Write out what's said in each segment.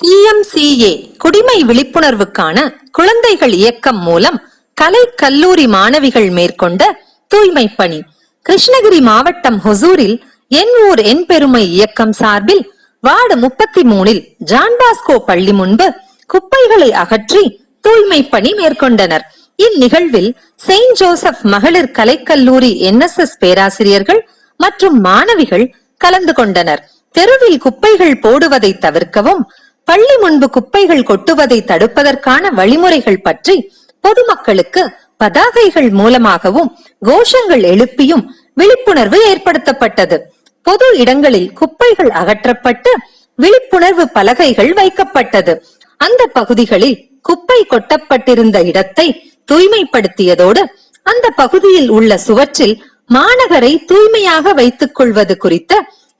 CMCA குடிமை விழிப்புணர்வுக்கான குழந்தைகள் இயக்கம் மூலம் கலை கல்லூரி மாணவிகள் மேற்கொண்ட தூய்மை பணி. கிருஷ்ணகிரி மாவட்டம் ஹொசூரில் என் ஊர் என் பெருமை இயக்கம் சார்பில் வார்டு முப்பத்தி மூணில் ஜான்பாஸ்கோ பள்ளி முன்பு குப்பைகளை அகற்றி தூய்மை பணி மேற்கொண்டனர். இந்நிகழ்வில் செயின்ட் ஜோசப் மகளிர் கலைக்கல்லூரி என்எஸ்எஸ் பேராசிரியர்கள் மற்றும் மாணவிகள் கலந்து கொண்டனர். தெருவில் குப்பைகள் போடுவதை தவிர்க்கவும் பள்ளி முன்பு குப்பைகள் கொட்டுவதை தடுப்பதற்கான வழிமுறைகள் பற்றி பொதுமக்களுக்கு பதாகைகள் மூலமாகவும் கோஷங்கள் எழுப்பியும் விழிப்புணர்வு ஏற்படுத்தப்பட்டது. பொது இடங்களில் குப்பைகள் அகற்றப்பட்டு விழிப்புணர்வு பலகைகள் வைக்கப்பட்டது. அந்த பகுதிகளில் குப்பை கொட்டப்பட்டிருந்த இடத்தை தூய்மைப்படுத்தியதோடு அந்த பகுதியில் உள்ள சுவற்றில் மாநகரை தூய்மையாக வைத்துக் கொள்வது குறித்த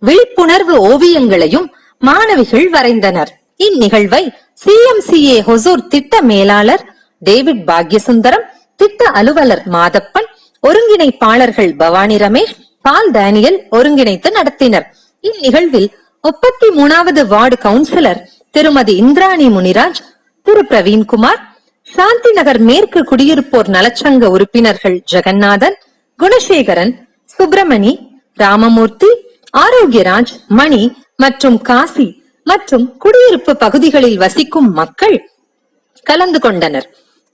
விழிப்புணர்வு ஓவியங்களையும் மாணவிகள் வரைந்தனர். இந்நிகழ்வை சிஎம்சிஏ ஹொசூர் திட்ட மேலாளர் டேவிட் பாக்யசுந்தரம் திட்ட அலுவலர் மாதப்பன் ஒருங்கிணைப்பாளர்கள் பவானி ரமேஷ் பால் டேனியல் ஒருங்கிணைத்து நடத்தினர். இந்நிகழ்வில் முப்பத்தி மூணாவது வார்டு கவுன்சிலர் திருமதி இந்திராணி முனிராஜ் திரு பிரவீன்குமார் சாந்தி நகர் மேற்கு குடியிருப்போர் நலச்சங்க உறுப்பினர்கள் ஜெகநாதன் குணசேகரன் சுப்பிரமணி ராமமூர்த்தி ஆரோக்கியராஜ் மணி மற்றும் காசி மற்றும் குடியிருப்பு பகுதிகளில் வசிக்கும் மக்கள் கலந்து கொண்டனர்.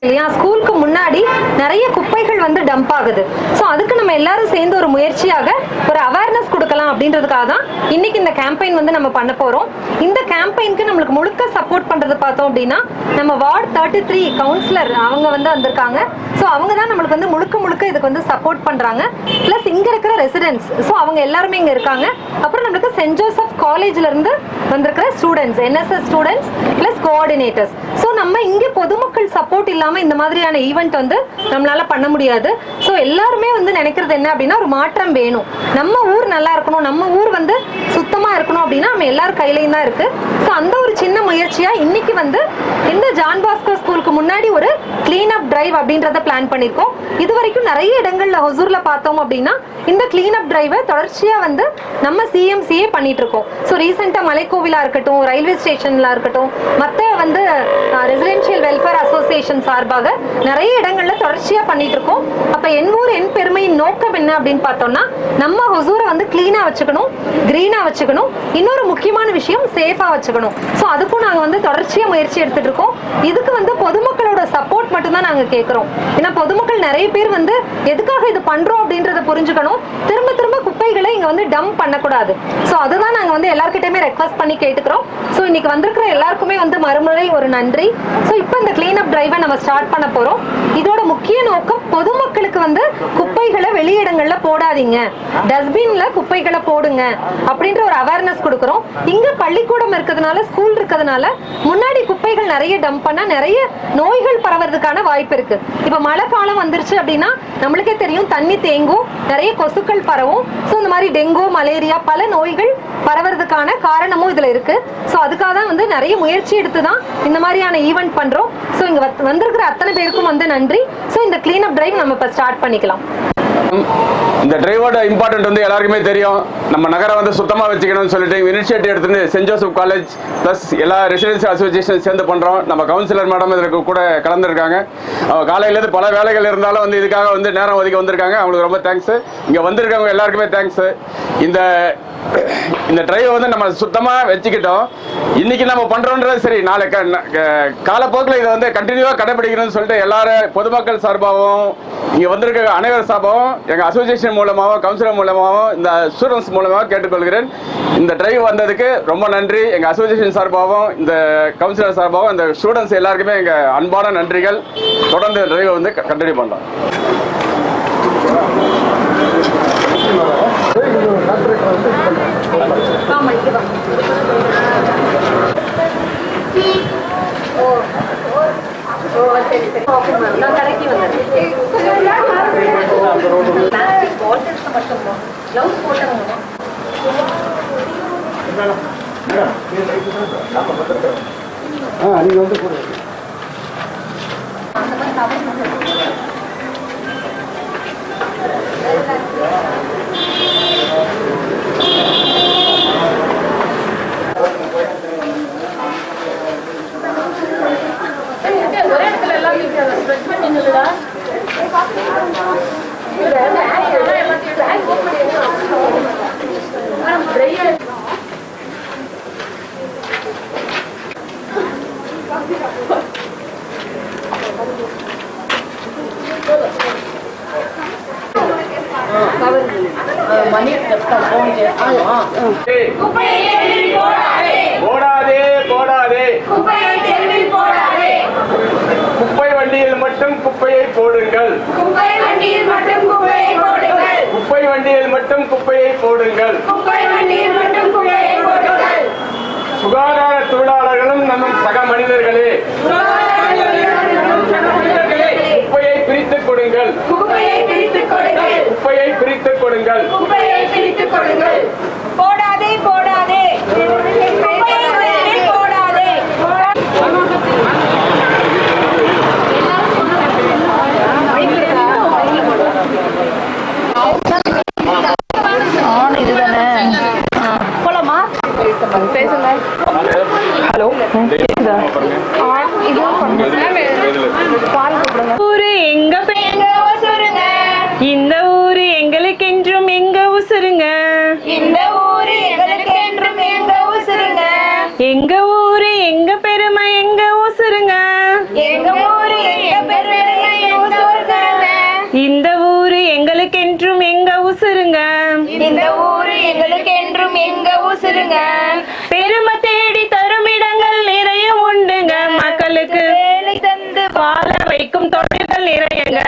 இல்லையா? ஸ்கூலுக்கு முன்னாடி நிறைய குப்பைகள் வந்து டம்ப் ஆகுது. ஸோ அதுக்கு நம்ம எல்லாரும் சேர்ந்து ஒரு முயற்சியாக ஒரு அவேர்னஸ் கொடுக்கலாம் அப்படின்றதுக்காக தான் இன்னைக்கு இந்த கேம்பெயின் வந்து நம்ம பண்ண போறோம். இந்த கேம்பெயினுக்கு நம்மளுக்கு முழுக்க சப்போர்ட் பண்றது பார்த்தோம் அப்படின்னா நம்ம வார்டு தேர்ட்டி த்ரீ கவுன்சிலர் அவங்க வந்து வந்திருக்காங்க. ஸோ அவங்க தான் நம்மளுக்கு வந்து முழுக்க முழுக்க இதுக்கு வந்து சப்போர்ட் பண்றாங்க. ப்ளஸ் இங்க இருக்கிற ரெசிடென்ட்ஸ் ஸோ அவங்க எல்லாருமே இங்க இருக்காங்க. அப்புறம் நம்மளுக்கு சென்ட் ஜோசப் காலேஜ்ல இருந்து வந்திருக்கிற students NSS students plus coordinators so நம்ம இங்கே பொதுமக்கள் சப்போர்ட் இல்லாமல் இந்த மாதிரியான ஈவெண்ட் வந்து நம்மளால பண்ண முடியாது. ஸோ எல்லாருமே வந்து நினைக்கிறது என்ன அப்படின்னா ஒரு மாற்றம் வேணும். நம்ம ஊர் நல்லா இருக்கணும். நம்ம ஊர் வந்து சுத்தமாக இருக்கணும் அப்படின்னா நம்ம எல்லார் கையிலையும் தான் இருக்கு. ஸோ அந்த ஒரு சின்ன முயற்சியாக இன்னைக்கு வந்து இந்த ஜான் பாஸ்கோ ஸ்கூலுக்கு முன்னாடி ஒரு கிளீன் அப் டிரைவ் அப்படின்றத பிளான் பண்ணியிருக்கோம் இது வரைக்கும் நிறைய இடங்கள்ல ஹொசூரில் பார்த்தோம் அப்படின்னா இந்த கிளீன் அப் டிரைவை தொடர்ச்சியாக வந்து நம்ம சிஎம்சியே பண்ணிட்டு இருக்கோம். ஸோ ரீசெண்டாக மலைக்கோவிலாக இருக்கட்டும் ரயில்வே ஸ்டேஷன்லாம் இருக்கட்டும் மற்ற வந்து ரெசிடென்ஷியல் வெல்ஃபேர் அசோசியேஷன் சார்பாக நிறைய இடங்கள்ல தொடர்ச்சியா பண்ணிட்டு இருக்கோம். அப்ப என் ஊர் என் பெருமையின் நோக்கம் என்ன அப்படின்னு பார்த்தோம்னா நம்ம ஹொசூரை வந்து கிளீனா வச்சுக்கணும் கிரீனா வச்சுக்கணும் இன்னொரு முக்கியமான விஷயம் சேஃபா வச்சுக்கணும். ஸோ அதுக்கும் நாங்க வந்து தொடர்ச்சியா முயற்சி எடுத்துட்டு இருக்கோம். இதுக்கு வந்து பொதுமக்களோட சப்போர்ட் மட்டும்தான் நாங்க கேட்கிறோம் ஏன்னா பொதுமக்கள் நிறைய பேர் வந்து எதுக்காக இது பண்றோம் அப்படின்றத புரிஞ்சுக்கணும். திரும்ப திரும்ப குப்பைகள் இங்க வந்து டம்ப் பண்ணக்கூடாது. ஸோ அதுதான் நாங்க வந்து எல்லார்கிட்டயுமே ரெக்வஸ்ட் பண்ணி கேட்டுக்கிறோம். ஸோ இன்னைக்கு வந்திருக்கிற எல்லாருக்குமே வந்து மறுமுறை ஒரு நன்றி. ஸோ இப்போ இந்த கிளீன் அப் டிரைவை நம்ம ஸ்டார்ட் பண்ண போறோம். இதோட முக்கிய நோக்கம் பொதுமக்களுக்கு வந்து குப்பைகளை வெளியிடங்கள்ல போடாதீங்க. டஸ்ட்பின்ல குப்பைகளை போடுங்க அப்படின்ற ஒரு அவேர்னஸ் கொடுக்குறோம். இங்க பள்ளிக்கூடம் இருக்கிறதுனால ஸ்கூல் இருக்கிறதுனால முன்னாடி குப்பைகள் நிறைய டம்ப் பண்ணா நிறைய நோய்கள் பரவறதுக்கான வாய்ப்பு இருக்கு. இப்ப மழை காலம் வந்துருச்சு அப்படின்னா நம்மளுக்கே தெரியும் தண்ணி தேங்கும் நிறைய கொசுக்கள் பரவும். ஸோ இந்த மாதிரி டெங்கு மலேரியா பல நோய்கள் பரவறதுக்கான காரணமும் இதுல இருக்கு. ஸோ அதுக்காக தான் வந்து நிறைய முயற்சி எடுத்து தான் இந்த மாதிரியான ஈவெண்ட் பண்றோம். ஸோ இங்க வந்திருக்கிற அத்தனை பேருக்கும் வந்து நன்றி. ஸோ இந்த கிளீன் அப் டிரைவ் நம்ம இப்போ ஸ்டார்ட் பண்ணிக்கலாம். இந்த டிரைவோட இம்பார்ட்டன்ட் வந்து எல்லாருக்குமே தெரியும். நம்ம நகரை வந்து சுத்தமாக வச்சுக்கணும்னு சொல்லிட்டு இனிஷியேட்டிவ் எடுத்துட்டு சென்ட் ஜோசப் காலேஜ் ப்ளஸ் எல்லா ரெசிடென்சி அசோசியேஷன் சேர்ந்து பண்ணுறோம் நம்ம கவுன்சிலர் மேடம் இதற்கு கூட கலந்துருக்காங்க. அவங்க காலையிலேருந்து பல வேலைகள் இருந்தாலும் வந்து இதுக்காக வந்து நேரம் ஒதுக்கி வந்திருக்காங்க. அவங்களுக்கு ரொம்ப தேங்க்ஸ் இங்கே வந்திருக்கவங்க எல்லாருக்குமே தேங்க்ஸ் இந்த இந்த டிரைவை வந்து நம்ம சுத்தமாக வச்சுக்கிட்டோம். இன்னைக்கு நம்ம பண்ணுறோன்றது சரி நாளை க- காலப்போக்கில் இதை வந்து கண்டினியூவாக கடைபிடிக்கணும்னு சொல்லிட்டு எல்லாரும் பொதுமக்கள் சார்பாகவும் இங்கே வந்திருக்க அனைவர் சார்பாகவும் எங்கள் அசோசியேஷன் மூலமாகவும் கவுன்சிலர் மூலமாகவும் இந்த ஸ்டூடெண்ட்ஸ் மூலமாக கேட்டுக்கொள்கிறேன். இந்த டிரைவ் வந்ததுக்கு ரொம்ப நன்றி. எங்கள் அசோசியேஷன் சார்பாகவும் இந்த கவுன்சிலர் சார்பாகவும் இந்த ஸ்டூடெண்ட்ஸ் எல்லாருக்குமே எங்கள் அன்பான நன்றிகள். தொடர்ந்து டிரைவை வந்து கண்டினியூ பண்ணுறோம் நான் கடைக்கு வந்து పోవటం కదా అంతమంది కాబట్టి போடாதே போடாதே குப்பை வண்டியில் மட்டும் குப்பையை போடுங்கள். குப்பை வண்டியில் மட்டும் குப்பையை போடுங்கள். குப்பை வண்டியில் மட்டும் குப்பையை போடுங்கள் குப்பை வண்டியில் மட்டும் குப்பையை போடுங்கள். சுகாதார தொழிலாளர்களும் நம்ம சக மனிதர்களே ஊரு எங்க பே- எங்க உசுருங்க. இந்த ஊரு எங்களுக்கென்றும் எங்க உசுருங்க. இந்த ஊரு எங்களுக்கு என்றும் எங்க உசுருங்க. எங்க ஊரு எங்க நிறையங்க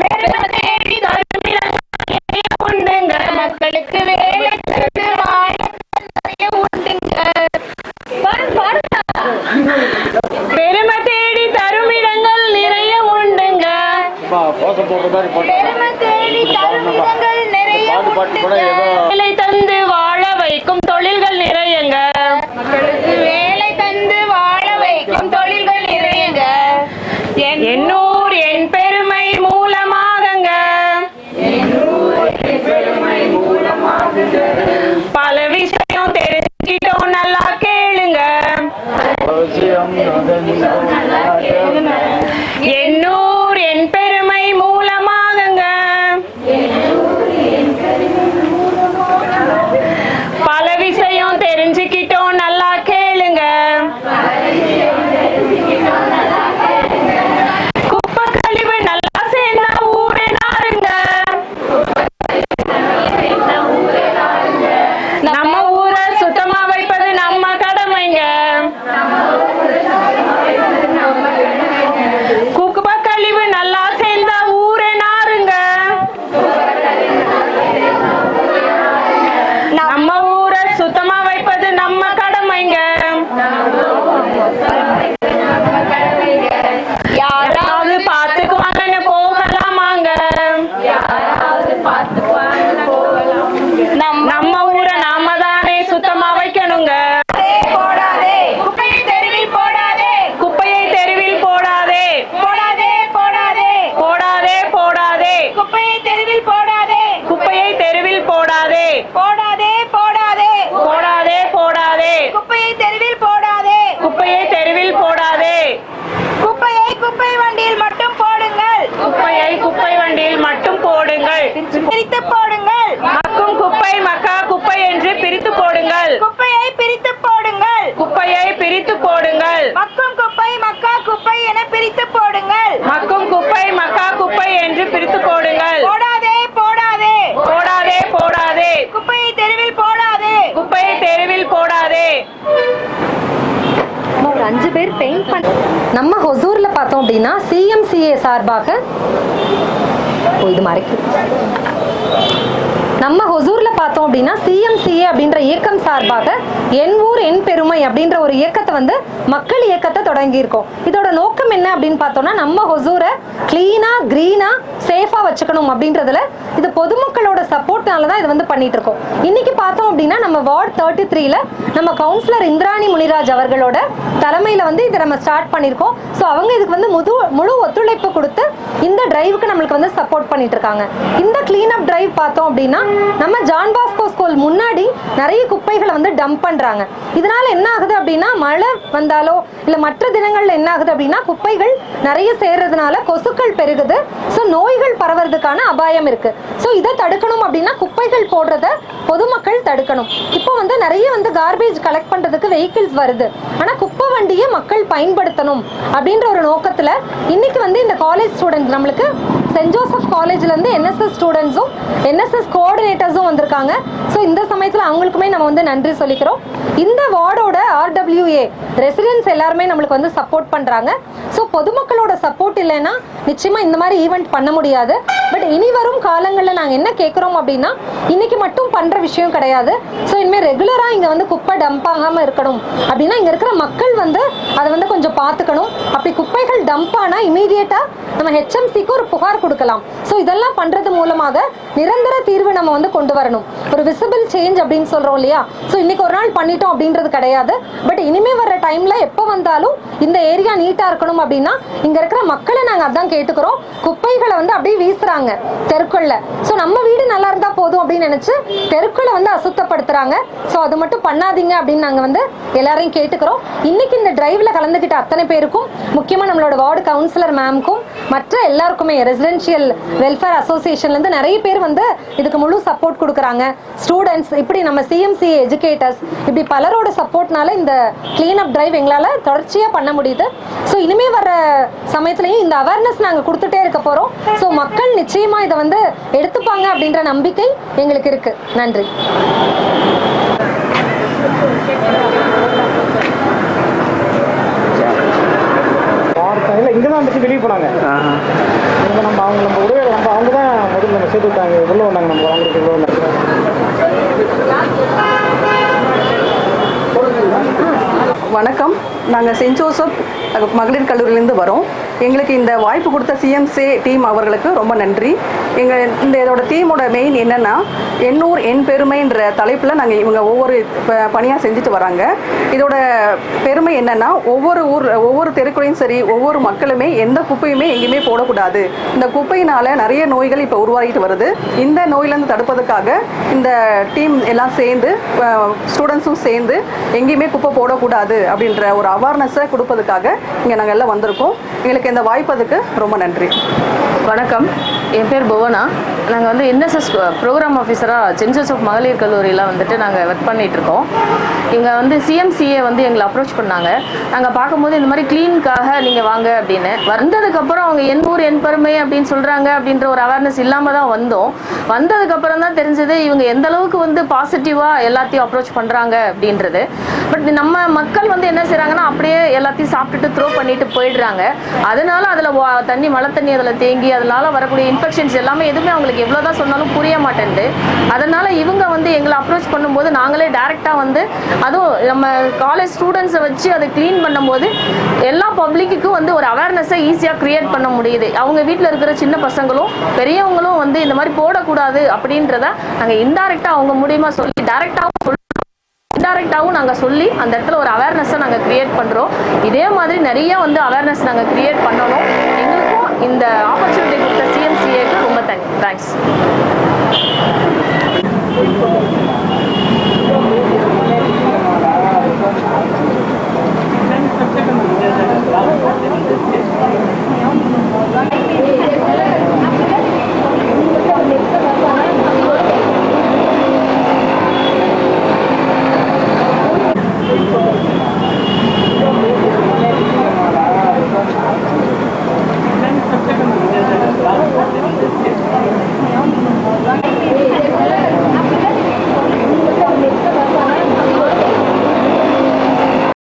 பெருமை தேடி தரும் நிறைய உண்டுங்க மக்களுக்கு வேலை தந்து வாழ நிறைய உண்டுங்க பாரு, பாருடா. பெருமை தேடி தரும் இடங்கள் நிறைய உண்டுங்க பெருமை தேடி தரும் இடங்கள் நிறைய உண்டுங்க வேலை தந்து மக்கும் குப்பை மக்கா குப்பை என்று பிரித்து போடுங்கள். குப்பையை பிரித்து போடுங்கள். குப்பையை பிரித்து போடுங்கள். மக்கும் குப்பை மக்கா குப்பை என பிரித்து போடுங்கள். மக்கும் குப்பை மக்கா குப்பை என்று பிரித்து போடுங்கள். போடாதே போடாதே. போடாதே போடாதே. குப்பையை தெருவில் போடாதே. குப்பையை தெருவில் போடாதே. நம்ம ஒரு அஞ்சு பேர் பெயிண்ட் பண்ண நம்ம ஹொசூர்ல பார்த்தோம் அப்படின்னா சிஎம்சிஏ சார்பாக ஓ இது மறைக்குது நம்ம ஹொசூர்ல பார்த்தோம் அப்படின்னா சிஎம்சிஏ அப்படின்ற இயக்கம் சார்பாக என் ஊர் என் பெருமை அப்படின்ற ஒரு இயக்கத்தை வந்து மக்கள் இயக்கத்தை தொடங்கியிருக்கோம். இதோட நோக்கம் என்ன அப்படின்னு பார்த்தோம்னா நம்ம ஹொசூரை கிளீனாக க்ரீனாக சேஃபாக வச்சுக்கணும் அப்படின்றதுல இது பொதுமக்களோட சப்போர்ட்னால தான் இது வந்து பண்ணிட்டு இருக்கோம் இன்னைக்கு பார்த்தோம் அப்படின்னா நம்ம வார்டு தேர்ட்டி த்ரீல நம்ம கவுன்சிலர் இந்திராணி முனிராஜ் அவர்களோட தலைமையில வந்து இதை நம்ம ஸ்டார்ட் பண்ணியிருக்கோம். ஸோ அவங்க இதுக்கு வந்து முது முழு ஒத்துழைப்பு கொடுத்து இந்த டிரைவுக்கு நம்மளுக்கு வந்து சப்போர்ட் பண்ணிட்டு இருக்காங்க இந்த கிளீன் அப் டிரைவ் பார்த்தோம் அப்படின்னா நம்ம ஜான் பாஸ்கோ ஸ்கூல் முன்னாடி நிறைய குப்பைகளை வந்து டம்ப் பண்ணுறாங்க இதனால் என்ன ஆகுது அப்படின்னா மழை வந்தாலோ இல்லை மற்ற தினங்களில் என்ன ஆகுது அப்படின்னா குப்பைகள் நிறைய சேர்றதுனால கொசுக்கள் பெருகுது. ஸோ நோய்கள் பரவறதுக்கான அபாயம் இருக்குது ஸோ இதை தடுக்கணும் அப்படின்னா குப்பைகள் போடுறத பொதுமக்கள் தடுக்கணும். இப்போ வந்து நிறைய வந்து கார்பேஜ் கலெக்ட் பண்ணுறதுக்கு வெஹிக்கிள்ஸ் வருது. ஆனால் குப்பை வண்டியை மக்கள் பயன்படுத்தணும் அப்படின்ற ஒரு நோக்கத்தில் இன்னைக்கு வந்து இந்த காலேஜ் ஸ்டூடெண்ட்ஸ் நம்மளுக்கு சென்ட் ஜோசப் காலேஜ்லேருந்து என்எஸ்எஸ் ஸ்டூடெண்ட்ஸும் என்எஸ்எஸ் கோஆர்டினேட்டர்ஸும் வந்திருக்காங்க. ஸோ இந்த சமயத்தில் அவங்களுக்குமே நம்ம வந்து நன்றி சொல்லிக்கிறோம். இந்த வார்டோட ஆர்டபிள்யூஏ ரெசிடென்ட்ஸ் எல்லாருமே நம்மளுக்கு வந்து சப்போர்ட் பண்ணுறாங்க ஸோ பொதுமக்களோட சப்போர்ட் இல்லைன்னா நிச்சயமாக இந்த மாதிரி ஈவெண்ட் பண்ண முடியாது. பட் இனி வரும் காலங்களில் நாங்கள் என்ன கேட்குறோம் அப்படின்னா இன்னைக்கு மட்டும் பண்ணுற விஷயம் கிடையாது. ஸோ இனிமேல் ரெகுலராக இங்கே வந்து குப்பை டம்ப் ஆகாமல் இருக்கணும். அப்படின்னா இங்கே இருக்கிற மக்கள் வந்து அதை வந்து கொஞ்சம் பார்த்துக்கணும். அப்படி குப்பைகள் டம்ப் ஆனால் இமீடியட்டாக நம்ம ஹெச்எம்சிக்கு ஒரு புகார் கொடுக்கலாம். ஸோ இதெல்லாம் பண்ணுறது மூலமாக நிரந்தர தீர்வு நம்ம வந்து கொண்டு வரணும். ஒரு விசிபிள் சேஞ்ச் அப்படின்னு சொல்கிறோம் இல்லையா? ஸோ இன்னைக்கு ஒரு நாள் பண்ணிட்டோம் அப்படின்றது கிடையாது. பட் இனிமேல் வர்ற டைமில் எப்போ வந்தாலும் இந்த ஏரியா நீட்டாக இருக்கணும் அப்படின்னா இங்கே இருக்கிற மக்களை நாங்கள் அதான் கேட்டுக்கிறோம். குப்பைகளை வந்து அப்படியே வீசுகிறாங்க தெருக்குள்ள ஸோ நம்ம வீடு நல்லா இருந்தால் போதும் அப்படின்னு நினச்சி தெருக்களை வந்து அசுத்தப்படுத்துகிறாங்க ஸோ அது மட்டும் பண்ணாதீங்க அப்படின்னு நாங்கள் வந்து எல்லாரையும் கேட்டுக்கிறோம். இன்னைக்கு இந்த டிரைவில் கலந்துக்கிட்ட அத்தனை பேருக்கும் முக்கியமாக நம்மளோட வார்டு கவுன்சிலர் மேம்க்கும் மற்ற எல்லாருக்குமே ரெசிடென்ஷியல் வெல்ஃபேர் அசோசியேஷன்லேருந்து நிறைய பேர் வந்து இதுக்கு முழு சப்போர்ட் கொடுக்குறாங்க. ஸ்டூடெண்ட்ஸ் இப்படி நம்ம சிஎம்சி எஜுகேட்டர்ஸ் இப்படி பலரோட சப்போர்ட்னால இந்த க்ளீன் அப் டிரைவ் எங்களால் தொடர்ச்சியாக பண்ண முடியுது. ஸோ இனிமே வர சமயத்துலையும் இந்த அவேர்னஸ் நாங்கள் கொடுத்துட்டே இருக்க போகிறோம் ஸோ மக்கள் நிச்சயமாக இதை வந்து எடுத்துப்பாங்க அப்படின்ற நம்பிக்கை எங்களுக்கு இருக்குது நன்றி. இல்லை இங்கே தான் வந்துட்டு வெளியே போனாங்க. இப்போ நம்ம அவங்க நம்ம உடவே நம்ம அவங்க தான் முதல்ல நம்ம சேர்த்து விட்டாங்க. உள்ள வந்தாங்க நம்ம அவங்களுக்கு உள்ள வணக்கம். நாங்கள் சென்ட் ஜோசப் மகளிர் கல்லூரியிலேருந்து வரோம். எங்களுக்கு இந்த வாய்ப்பு கொடுத்த சிஎம்சே டீம் அவர்களுக்கு ரொம்ப நன்றி. எங்கள் இந்த இதோட டீமோட மெயின் என்னென்னா எண்ணூர் என் பெருமைன்ற தலைப்பில் நாங்கள் இவங்க ஒவ்வொரு பணியாக செஞ்சுட்டு வராங்க. இதோட பெருமை என்னென்னா ஒவ்வொரு ஊர் ஒவ்வொரு தெருக்குறையும் சரி ஒவ்வொரு மக்களுமே எந்த குப்பையுமே எங்கேயுமே போடக்கூடாது. இந்த குப்பையினால் நிறைய நோய்கள் இப்போ உருவாகிட்டு வருது. இந்த நோயிலேருந்து தடுப்பதற்காக இந்த டீம் எல்லாம் சேர்ந்து ஸ்டூடெண்ட்ஸும் சேர்ந்து எங்கேயுமே குப்பை போடக்கூடாது. அப்படின்ற ஒரு அவேர்னஸை கொடுப்பதுக்காக இங்கே நாங்கள் எல்லாம் வந்திருக்கோம். எங்களுக்கு இந்த வாய்ப்பதுக்கு ரொம்ப நன்றி. வணக்கம். என் பேர் புவனா. நாங்கள் வந்து என்எஸ்எஸ் ப்ரோக்ராம் ஆஃபீஸராக சென்சஸ் ஆஃப் மகளிர் கல்லூரியில் வந்துட்டு நாங்கள் ஒர்க் பண்ணிகிட்ருக்கோம் இருக்கோம். இங்கே வந்து சிஎம்சிஏ வந்து எங்களை அப்ரோச் பண்ணாங்க. நாங்கள் பார்க்கும்போது இந்த மாதிரி க்ளீனுக்காக நீங்கள் வாங்க அப்படின்னு. வந்ததுக்கப்புறம் அவங்க என் ஊர் என் பெருமை அப்படின்னு சொல்கிறாங்க அப்படின்ற ஒரு அவேர்னஸ் இல்லாமல் தான் வந்தோம். வந்ததுக்கப்புறம் தான் தெரிஞ்சது இவங்க எந்த அளவுக்கு வந்து பாசிட்டிவாக எல்லாத்தையும் அப்ரோச் பண்ணுறாங்க அப்படின்றது. பட் நம்ம மக்கள் வந்து என்ன செய்கிறாங்கன்னா அப்படியே எல்லாத்தையும் சாப்பிட்டுட்டு த்ரோ பண்ணிட்டு போயிடுறாங்க. அதனால அதில் தண்ணி மழை தண்ணி அதில் தேங்கி அதனால வரக்கூடிய இன்ஃபெக்ஷன்ஸ் எல்லாமே எதுவுமே அவங்களுக்கு எவ்வளோதான் சொன்னாலும் புரிய மாட்டேன்ட்டு. அதனால இவங்க வந்து எங்களை அப்ரோச் பண்ணும்போது நாங்களே டைரெக்டாக வந்து அதுவும் நம்ம காலேஜ் ஸ்டூடெண்ட்ஸை வச்சு அதை க்ளீன் பண்ணும்போது எல்லா பப்ளிக்குக்கும் வந்து ஒரு அவேர்னஸை ஈஸியாக க்ரியேட் பண்ண முடியுது. அவங்க வீட்டில் இருக்கிற சின்ன பசங்களும் பெரியவங்களும் வந்து இந்த மாதிரி போடக்கூடாது அப்படின்றத நாங்கள் இன்டைரக்டாக அவங்க மூலியமாக சொல்லி டைரெக்டாகவும் சொல்லி இன்டெரக்டாகவும் நாங்கள் சொல்லி அந்த இடத்துல ஒரு அவேர்னஸை நாங்கள் க்ரியேட் பண்ணுறோம் இதே மாதிரி நிறைய வந்து அவேர்னஸ் நாங்கள் க்ரியேட் பண்ணணும். எங்களுக்கும் இந்த ஆப்பர்ச்சுனிட்டி கொடுத்த Thanks.